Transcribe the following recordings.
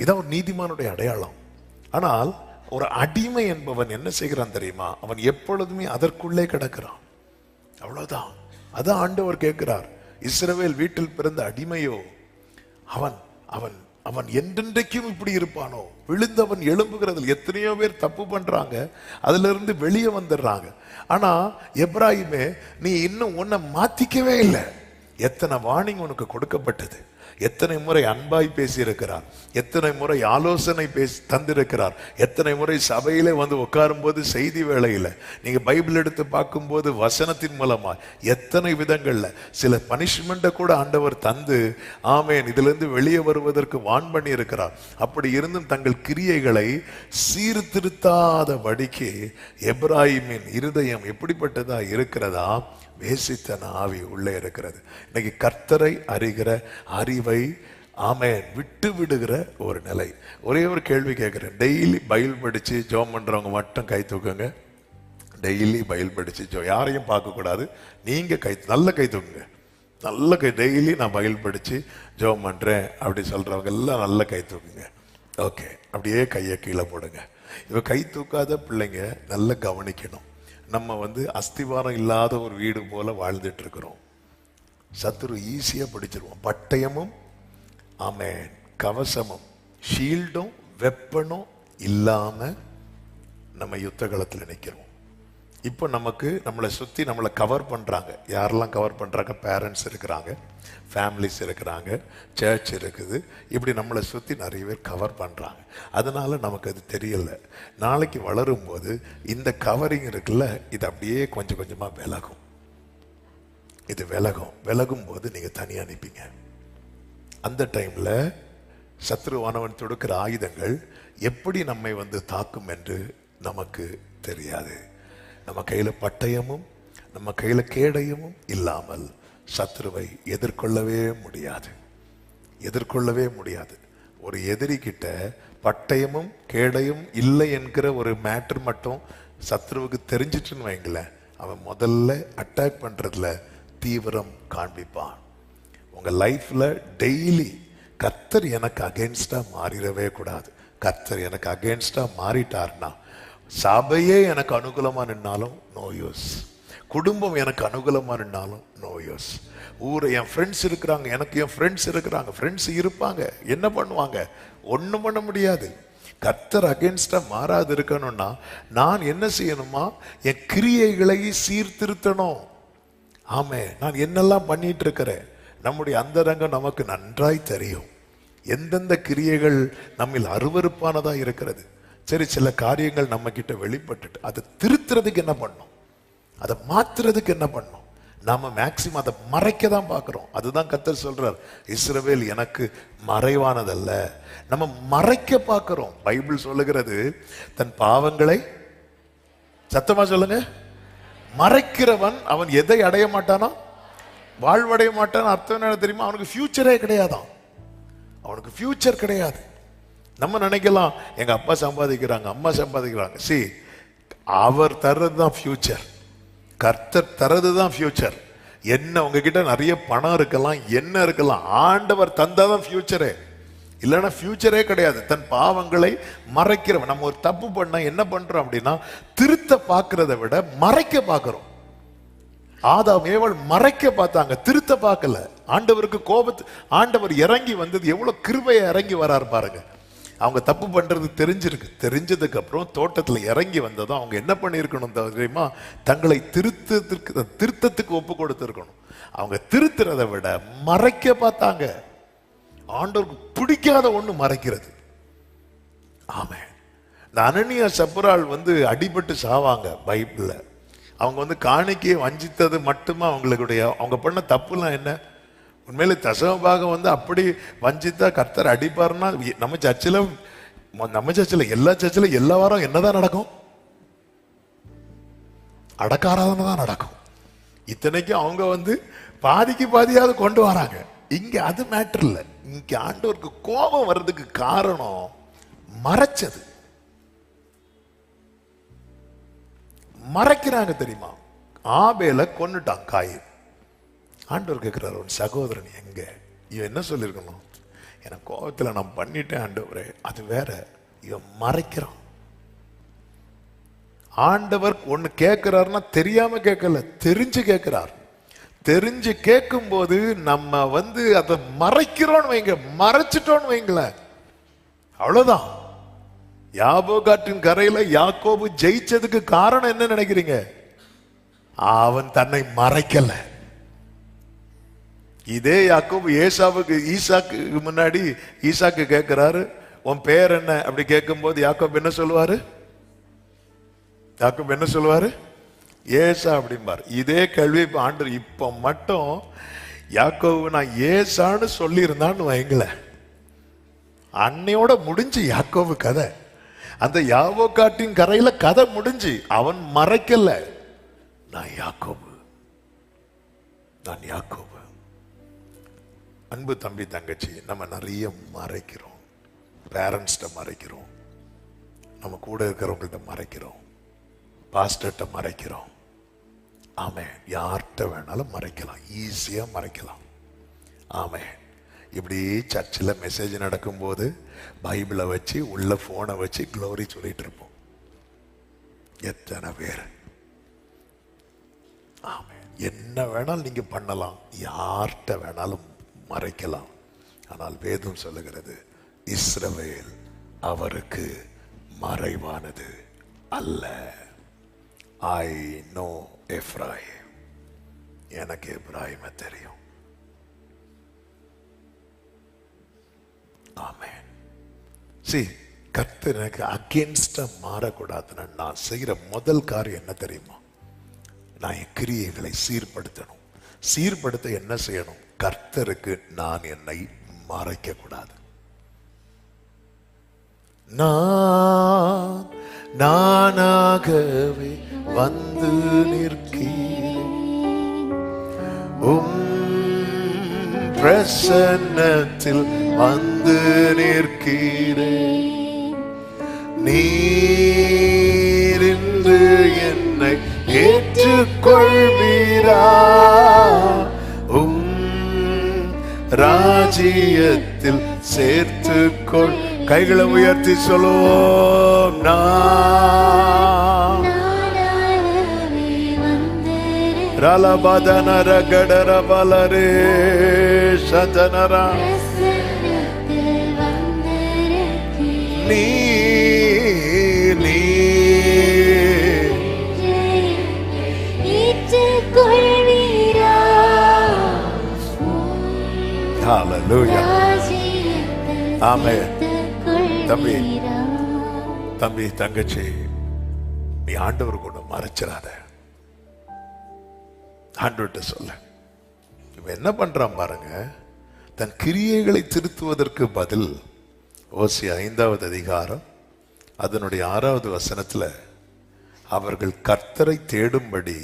இதான் ஒரு நீதிமானுடைய அடையாளம். ஆனால் ஒரு அடிமை என்பவன் என்ன செய்கிறான் தெரியுமா? அவன் எப்பொழுதுமே அதற்குள்ளே கிடக்கிறான். அவ்வளவுதான். அதான் ஆண்டவர் கேட்கிறார். இஸ்ரவேல் வீட்டில் பிறந்த அடிமையோ அவன் அவன் அவன் என்றென்றைக்கும் இப்படி இருப்பானோ? விழுந்தவன் எழும்புகிறதில் எத்தனையோ பேர் தப்பு பண்றாங்க. அதுல இருந்து வெளியே வந்துடுறாங்க. ஆனா எப்ராஹிமே நீ இன்னும் உன்னை மாத்திக்கவே இல்லை. எத்தனை வார்னிங் உனக்கு கொடுக்கப்பட்டது? எத்தனை முறை அன்பாய் பேசியிருக்கிறார். எத்தனை முறை ஆலோசனை பேசி தந்திருக்கிறார். எத்தனை முறை சபையிலே வந்து உட்காரும்போது செய்தி வேளையில் நீங்க பைபிள் எடுத்து பார்க்கும்போது வசனத்தின் மூலமா எத்தனை விதங்களில் சில பனிஷ்மெண்ட்டை கூட ஆண்டவர் தந்து ஆமேன் இதுல இருந்து வெளியே வருவதற்கு வான் பண்ணி இருக்கிறார் அப்படி இருந்தும் தங்கள் கிரியைகளை சீர்திருத்தாத வடிக்கு எப்ராஹிமின் இருதயம் எப்படிப்பட்டதா இருக்கிறதா? வேசித்தன ஆவி உள்ளே இருக்கிறது. இன்னைக்கு கர்த்தரை அறிகிற அறிவை ஆமென். விட்டு விடுகிற ஒரு நிலை. ஒரே ஒரு கேள்வி கேட்குறேன். டெய்லி பயில் படித்து ஜோம் பண்ணுறவங்க மட்டும் கை தூக்குங்க. டெய்லி பயில் படித்து ஜோ யாரையும் பார்க்கக்கூடாது நீங்கள் கை நல்ல கை தூக்குங்க. நல்ல கை டெய்லி நான் பயில் படித்து ஜோம் பண்ணுறேன் அப்படி சொல்கிறவங்க எல்லாம் நல்ல கை தூக்குங்க. ஓகே. அப்படியே கையை கீழே போடுங்க. இப்போ கை தூக்காத பிள்ளைங்க நல்லா கவனிக்கணும். நம்ம வந்து அஸ்திவாரம் இல்லாத ஒரு வீடு போல வாழ்ந்துட்டு இருக்கிறோம் சத்துரு ஈஸியாக பிடிச்சிருவோம். பட்டயமும் ஆமென் கவசமும் ஷீல்டும் வெப்பனும் இல்லாமல் நம்ம யுத்த காலத்தில் நிக்கிறோம். இப்போ நமக்கு நம்மளை சுற்றி நம்மளை கவர் பண்ணுறாங்க யாரெல்லாம் கவர் பண்ணுறாங்க பேரண்ட்ஸ் இருக்கிறாங்க. ஃபேமிலிஸ் இருக்கிறாங்க. சர்ச் இருக்குது. இப்படி நம்மளை சுற்றி நிறைய பேர் கவர் பண்ணுறாங்க அதனால் நமக்கு அது தெரியலை. நாளைக்கு வளரும் போது இந்த கவரிங் இருக்குல்ல இது அப்படியே கொஞ்சம் கொஞ்சமாக விலகும். இது விலகும். விலகும் போது நீங்கள் தனியா அனுப்பிங்க அந்த டைமில் சத்ருவானவன் தொடுக்கிற ஆயுதங்கள் எப்படி நம்மை வந்து தாக்கும் என்று நமக்கு தெரியாது. நம்ம கையில பட்டயமும் நம்ம கையில கேடயமும் இல்லாமல் சத்ருவை எதிர்கொள்ளவே முடியாது. எதிர்கொள்ளவே முடியாது. ஒரு எதிரி கிட்ட பட்டயமும் கேடயம் இல்லை என்கிற ஒரு மேட்டர் மட்டும் சத்ருவுக்கு தெரிஞ்சிட்டுன்னு வைங்களேன் அவன் முதல்ல அட்டாக் பண்றதுல தீவிரம் காண்பிப்பான். உங்க லைஃப்ல டெய்லி கத்தர் எனக்கு அகேன்ஸ்டாக மாறிடவே கூடாது. கத்தர் எனக்கு அகேன்ஸ்டாக மாறிட்டார்னா சபையே எனக்கு அனுகூலமாக நின்னாலும் நோ யூஸ் குடும்பம் எனக்கு அனுகூலமாக நின்னாலும் நோ யூஸ் ஊரை என் ஃப்ரெண்ட்ஸ் இருக்கிறாங்க எனக்கு என் ஃப்ரெண்ட்ஸ் இருக்கிறாங்க ஃப்ரெண்ட்ஸ் இருப்பாங்க. என்ன பண்ணுவாங்க? ஒன்றும் பண்ண முடியாது. கர்த்தர் அகேன்ஸ்டாக மாறாது இருக்கணும்னா நான் என்ன செய்யணுமா? என் கிரியைகளை சீர்திருத்தணும். ஆமே நான் என்னெல்லாம் பண்ணிட்டு இருக்கிறேன்? நம்முடைய அந்தரங்கம் நமக்கு நன்றாய் தெரியும். எந்தெந்த கிரியைகள் நம்மில் அருவறுப்பானதாக இருக்கிறது? சரி சில காரியங்கள் நம்ம கிட்ட வெளிப்பட்டுட்டு அதை திருத்துறதுக்கு என்ன பண்ணும்? அதை மாத்துறதுக்கு என்ன பண்ணும்? நாம மேக்சிமம் அதை மறைக்க தான் பார்க்குறோம். அதுதான் கத்தர் சொல்றார். இஸ்ரவேல் எனக்கு மறைவானதல்ல. நம்ம மறைக்க பார்க்குறோம். பைபிள் சொல்லுகிறது தன் பாவங்களை சத்தமா சொல்லுங்க மறைக்கிறவன் அவன் எதை அடைய மாட்டானோ வாழ்வடைய மாட்டான் அர்த்தம் என்ன தெரியுமா? அவனுக்கு ஃபியூச்சரே கிடையாதான் அவனுக்கு ஃபியூச்சர் கிடையாது. நம்ம நினைக்கலாம் எங்கள் அப்பா சம்பாதிக்கிறாங்க அம்மா சம்பாதிக்கிறாங்க. சி அவர் தர்றது தான் ஃபியூச்சர் கர்த்தர் தர்றது தான் ஃபியூச்சர் என்ன உங்ககிட்ட நிறைய பணம் இருக்கலாம் என்ன இருக்கலாம் ஆண்டவர் தந்தாதான் ஃபியூச்சரே இல்லைன்னா ஃபியூச்சரே கிடையாது. தன் பாவங்களை மறைக்கிறவன். நம்ம ஒரு தப்பு பண்ணால் என்ன பண்ணுறோம் அப்படின்னா திருத்த பார்க்கறத விட மறைக்க பார்க்குறோம். ஆதாம் ஏவல் மறைக்க பார்த்தாங்க திருத்த பார்க்கல. ஆண்டவருக்கு கோபத்து ஆண்டவர் இறங்கி வந்தது எவ்வளோ கிருபையை இறங்கி வராரு பாருங்கள் அவங்க தப்பு பண்ணுறது தெரிஞ்சிருக்கு. தெரிஞ்சதுக்கப்புறம் தோட்டத்தில் இறங்கி வந்ததும் அவங்க என்ன பண்ணியிருக்கணும் தெரியுமா? தங்களை திருத்தத்திற்கு திருத்தத்துக்கு ஒப்பு கொடுத்துருக்கணும். அவங்க திருத்துறதை விட மறைக்க பார்த்தாங்க. ஆண்டவருக்கு பிடிக்காத ஒன்று மறைக்கிறது. ஆமாம் இந்த அனனியா சப்ரால் வந்து அடிபட்டு சாவாங்க பைபிளில். அவங்க வந்து காணிக்கையை வஞ்சித்தது மட்டுமே அவங்களுடைய அவங்க பண்ண தப்புலாம் என்ன? உண்மையில தசமபாகம் வந்து அப்படி வஞ்சித்தா கர்த்தர் அடிப்பாருன்னா நம்ம சர்ச்சில் நம்ம சர்ச்சில் எல்லா சர்ச்சில் எல்லா வாரம் என்னதான் நடக்கும்? அடக்காராதனை தான் நடக்கும். இத்தனைக்கும் அவங்க வந்து பாதிக்கு பாதியாவது கொண்டு வராங்க. இங்க அது மேட்டர் இல்லை. இங்க ஆண்டவருக்கு கோபம் வர்றதுக்கு காரணம் மறைச்சது. மறைக்கிறாங்க தெரியுமா? ஆபேல கொன்னுட்டான் காயின் ஆண்டவர் கேட்குறாரு உன் சகோதரன் எங்கே? இவன் என்ன சொல்லியிருக்கணும்? எனக்கு கோபத்தில் நான் பண்ணிட்டேன் ஆண்டவரே. அது வேற. இவன் மறைக்கிறான். ஆண்டவர் ஒன்று கேட்குறாருன்னா தெரியாமல் கேட்கல தெரிஞ்சு கேட்குறார். தெரிஞ்சு கேட்கும்போது நம்ம வந்து அதை மறைக்கிறோன்னு வைங்க மறைச்சிட்டோன்னு வைங்களேன். அவ்வளோதான் யாபோகாட்டின் கரையில் யாக்கோபு ஜெயிச்சதுக்கு காரணம் என்ன நினைக்கிறீங்க? அவன் தன்னை மறைக்கலை. இதே யாக்கோபு ஏசாவுக்கு ஈசாக்கு முன்னாடி ஈசாக்கு கேட்கிறாரு உன் பேர் என்ன? அப்படி கேட்கும்போது யாக்கோப் என்ன சொல்லுவாரு? யாக்கோப் என்ன சொல்லுவாரு? ஏசா அப்படிம்பார். இதே கேள்வி இப்ப ஆண்டு இப்ப மட்டும் யாக்கோவு நான் ஏசான்னு சொல்லியிருந்தான்னு வைங்களேன். அன்னையோட முடிஞ்சு யாக்கோவு கதை. அந்த யாவோகாட்டின் கரையில கதை முடிஞ்சு அவன் மறைக்கல. நான் யாக்கோபு. நான் யாக்கோபு. அன்பு தம்பி தங்கச்சி நம்ம நிறைய மறைக்கிறோம். பேரண்ட்ஸ்கிட்ட மறைக்கிறோம். நம்ம கூட இருக்கிறவங்கள்ட்ட மறைக்கிறோம். பாஸ்டர்கிட்ட மறைக்கிறோம். ஆமே யார்கிட்ட வேணாலும் மறைக்கலாம். ஈஸியாக மறைக்கலாம். ஆமே இப்படி சர்ச்சில் மெசேஜ் நடக்கும்போது பைபிளை வச்சு உள்ள ஃபோனை வச்சு க்ளோரி சொல்லிட்டு இருப்போம். எத்தனை பேர்? ஆமே என்ன வேணாலும் நீங்கள் பண்ணலாம். யார்கிட்ட வேணாலும் மறைக்கலாம். ஆனால் வேதம் சொல்லுகிறது இஸ்ரவேல் அவருக்கு மறைவானது அல்ல. ஐ நோ எஃப்ராஹிம் எனக்கு எப்ராஹிம தெரியும். ஆமென். சி கத்து எனக்கு அகேன்ஸ்டா மாறக்கூடாதுன்னு நான் செய்யற முதல் காரியம் என்ன தெரியுமா? நான் என் கிரியைகளை சீர்படுத்தணும். சீர்படுத்த என்ன செய்யணும்? கர்த்தருக்கு நான் என்னை மறைக்க கூடாது நான் நானாகவே வந்து நிற்கிறேன். உம் பிரசன்னத்தில் வந்து நிற்கிறேன். நீரின்று என்னை ஏற்றுக்கொள்வீரா? ராஜ்யத்தில் சேர்த்துக்கொள் கைகளை உயர்த்தி சொல்லுவோம் நான் நானாகவே ரலபதனர கடர பலரே சதனரா நீ நீ ஹalleluya ராஜ்யத்தில் ஆமென். தம்பி. தம்பி தங்கச்சி நீ ஆண்டவர் கூட மறைச்சிடாத ஆண்டவர்கிட்ட சொல்ல இவன் என்ன பண்றான் பாருங்க தன் கிரியைகளை திருத்துவதற்கு பதில் ஓசி ஐந்தாவது அதிகாரம் அதனுடைய ஆறாவது வசனத்தில் அவர்கள் கர்த்தரை தேடும்படி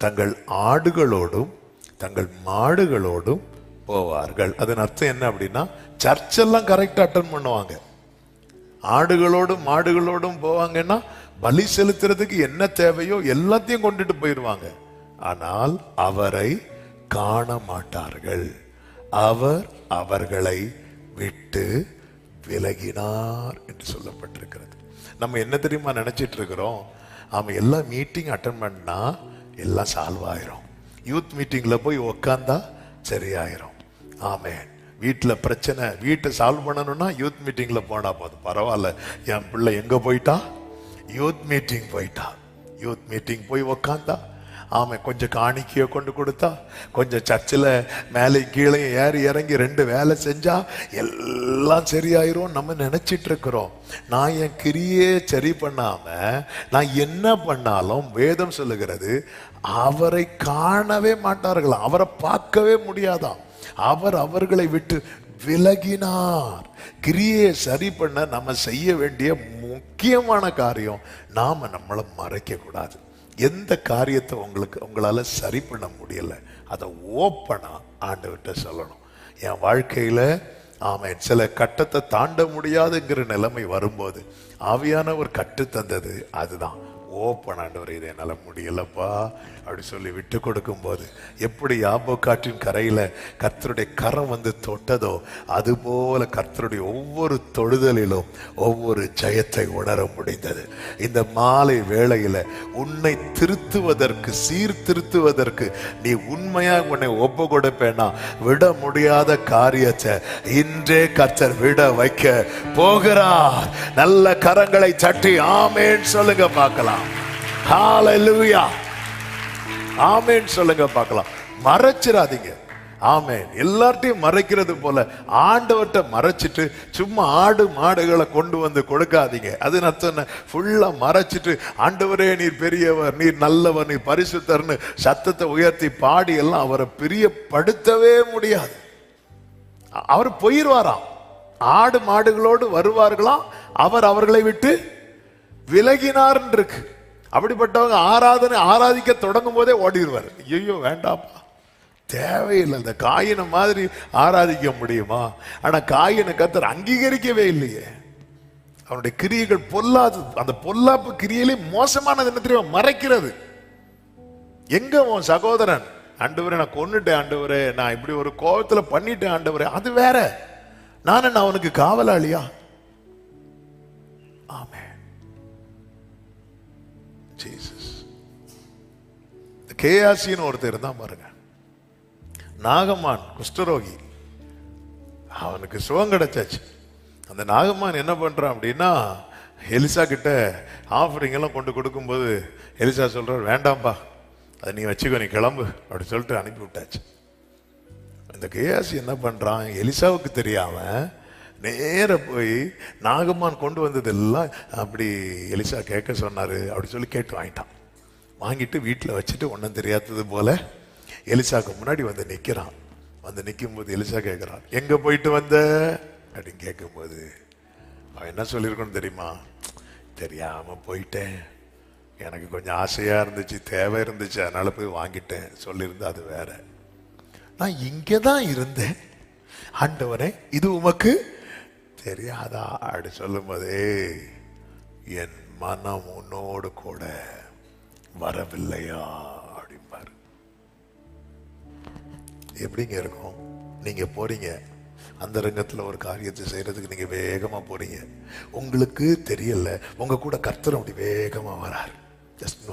தங்கள் ஆடுகளோடும் தங்கள் மாடுகளோடும் போவார்கள். அதன் அர்த்தம் என்ன அப்படின்னா சர்ச்செல்லாம் கரெக்டாக அட்டன் பண்ணுவாங்க. ஆடுகளோடும் மாடுகளோடும் போவாங்கன்னா பலி செலுத்துறதுக்கு என்ன தேவையோ எல்லாத்தையும் கொண்டுட்டு போயிடுவாங்க. ஆனால் அவரை காண மாட்டார்கள். அவர் அவர்களை விட்டு விலகினார் என்று சொல்லப்பட்டிருக்கிறது. நம்ம என்ன தெரியுமா நினைச்சிட்டு இருக்கிறோம்? அவன் எல்லா மீட்டிங் அட்டன் பண்ணா எல்லாம் சால்வ் ஆயிரும். யூத் மீட்டிங்கில் போய் உக்காந்தா சரியாயிரும். ஆமேன். வீட்டில் பிரச்சனை வீட்டை சால்வ் பண்ணணும்னா யூத் மீட்டிங்கில் போனால் போதும். பரவாயில்ல. என் பிள்ளை எங்கே போயிட்டா? யூத் மீட்டிங் போயிட்டா. யூத் மீட்டிங் போய் உக்காந்தா. ஆமை கொஞ்சம் காணிக்கையை கொண்டு கொடுத்தா. கொஞ்சம் சர்ச்சில் மேலே கீழே ஏறி இறங்கி ரெண்டு வேலை செஞ்சா எல்லாம் சரியாயிரும் நம்ம நினைச்சிட்டு இருக்கிறோம். நான் என் கிரியே சரி பண்ணாமல் நான் என்ன பண்ணாலும் வேதம் சொல்லுகிறது அவரை காணவே மாட்டார்களாம் அவரை பார்க்கவே முடியாதான் அவர் அவர்களை விட்டு விலகினார். கிரியை சரி பண்ண நம்ம செய்ய வேண்டிய முக்கியமான காரியம் நாம நம்மளை மறைக்கக்கூடாது எந்த காரியத்தை உங்களுக்கு உங்களால சரி பண்ண முடியல அதை ஓப்பனா ஆண்டுகிட்ட சொல்லணும். என் வாழ்க்கையில ஆமாம் சில கட்டத்தை தாண்ட முடியாதுங்கிற நிலைமை வரும்போது ஆவியானவர் கட்டு தந்தது அதுதான். ஓப்பன் ஆண்டவர் இதை என்னால முடியலப்பா. அப்படி சொல்லி விட்டு கொடுக்கும் போது எப்படி யாபோ காற்றின் கரையில கர்த்தருடைய கரம் வந்து தொட்டதோ அதுபோல கர்த்தருடைய ஒவ்வொரு தொழுதலிலும் ஒவ்வொரு ஜெயத்தை உணர முடிந்தது. இந்த மாலை வேளையில் உன்னை திருத்துவதற்கு சீர்திருத்துவதற்கு நீ உண்மையாக உன்னை ஒப்பு கொடுப்பேனா? விட முடியாத காரியத்தை இன்றே கர்த்தர் விட வைக்க போகிறார். நல்ல கரங்களை சட்டி ஆமேன்னு சொல்லுங்க பார்க்கலாம். ஹalleluya ஆமேன் சொல்லுங்க பார்க்கலாம். மறைச்சிடாதீங்க. ஆமேன் எல்லார்ட்டையும் மறைக்கிறது போல ஆண்டவர்கிட்ட மறைச்சிட்டு சும்மா ஆடு மாடுகளை கொண்டு வந்து கொடுக்காதீங்க. அது நான் ஃபுல்லா மறைச்சிட்டு ஆண்டவரே நீர் பெரியவர் நீர் நல்லவர் நீர் பரிசுத்தர்னு சத்தத்தை உயர்த்தி பாடி எல்லாம் அவரை பிரியப்படுத்தவே முடியாது. அவர் போயிருவாராம் ஆடு மாடுகளோடு வருவார்களாம் அவர் அவர்களை விட்டு விலகினார் இருக்கு. அப்படிப்பட்டவங்க ஆராதனை ஆராதிக்க தொடங்கும் போதே ஓடிடுவார். ஐயோ வேண்டாம்ப்பா. தேவையில்லை இந்த காயினை மாதிரி ஆராதிக்க முடியுமா? ஆனால் காயினை கத்தர் அங்கீகரிக்கவே இல்லையே. அவனுடைய கிரியைகள் பொல்லாது அந்த பொல்லாப்பு கிரியையிலே மோசமானது என்ன தெரியுமா? மறைக்கிறது. எங்க உன் சகோதரன்? ஆண்டவரே நான் கொன்னுட்டேன் ஆண்டவரே. நான் இப்படி ஒரு கோபத்தில் பண்ணிட்டேன் ஆண்டவரே. அது வேற. நான் என்ன அவனுக்கு காவலாளியா? ஆமே கேஆசின்னு ஒருத்தர் இருந்தான் பாருங்க. நாகமான் குஷ்டரோகி. அவனுக்கு சுகம் கிடைச்சாச்சு. அந்த நாகமான் என்ன பண்றான் அப்படின்னா எலிசா கிட்ட ஆஃபரிங் எல்லாம் கொண்டு கொடுக்கும்போது எலிசா சொல்றார் வேண்டாம்ப்பா அதை நீ வச்சுக்கோ நீ கிளம்பு அப்படி சொல்லிட்டு அனுப்பி விட்டாச்சு. இந்த கேஆசி என்ன பண்றான் எலிசாவுக்கு தெரியாம நேர போய் நாகமான் கொண்டு வந்ததெல்லாம் அப்படி எலிசா கேட்க சொன்னாரு அப்படி சொல்லி கேட்டு வாங்கிட்டான். வாங்கிட்டு வீட்டில் வச்சுட்டு ஒன்றும் தெரியாதது போல எலிசாக்கு முன்னாடி வந்து நிற்கிறான் வந்து நிற்கும்போது எலிசா கேட்குறான் எங்கே போயிட்டு வந்த? அப்படின்னு கேட்கும்போது அவன் என்ன சொல்லியிருக்கணும் தெரியுமா? தெரியாமல் போயிட்டேன். எனக்கு கொஞ்சம் ஆசையாக இருந்துச்சு தேவை இருந்துச்சு அதனால் போய் வாங்கிட்டேன். சொல்லியிருந்தா அது வேற. நான் இங்கே தான் இருந்தேன். ஆண்டவனே இது உமக்கு தெரியாதா? அப்படி சொல்லும் போதே என் மனம் உன்னோடு கூட வரவில்லையா? அப்படிம்பாரு. எப்படிங்க இருக்கும் நீங்க போறீங்க. அந்த ரங்கத்தில் ஒரு காரியத்தை செய்கிறதுக்கு நீங்கள் வேகமாக போகிறீங்க உங்களுக்கு தெரியல. உங்கள் கூட கர்த்தர் அப்படி வேகமாக வராரு. ஜஸ்ட்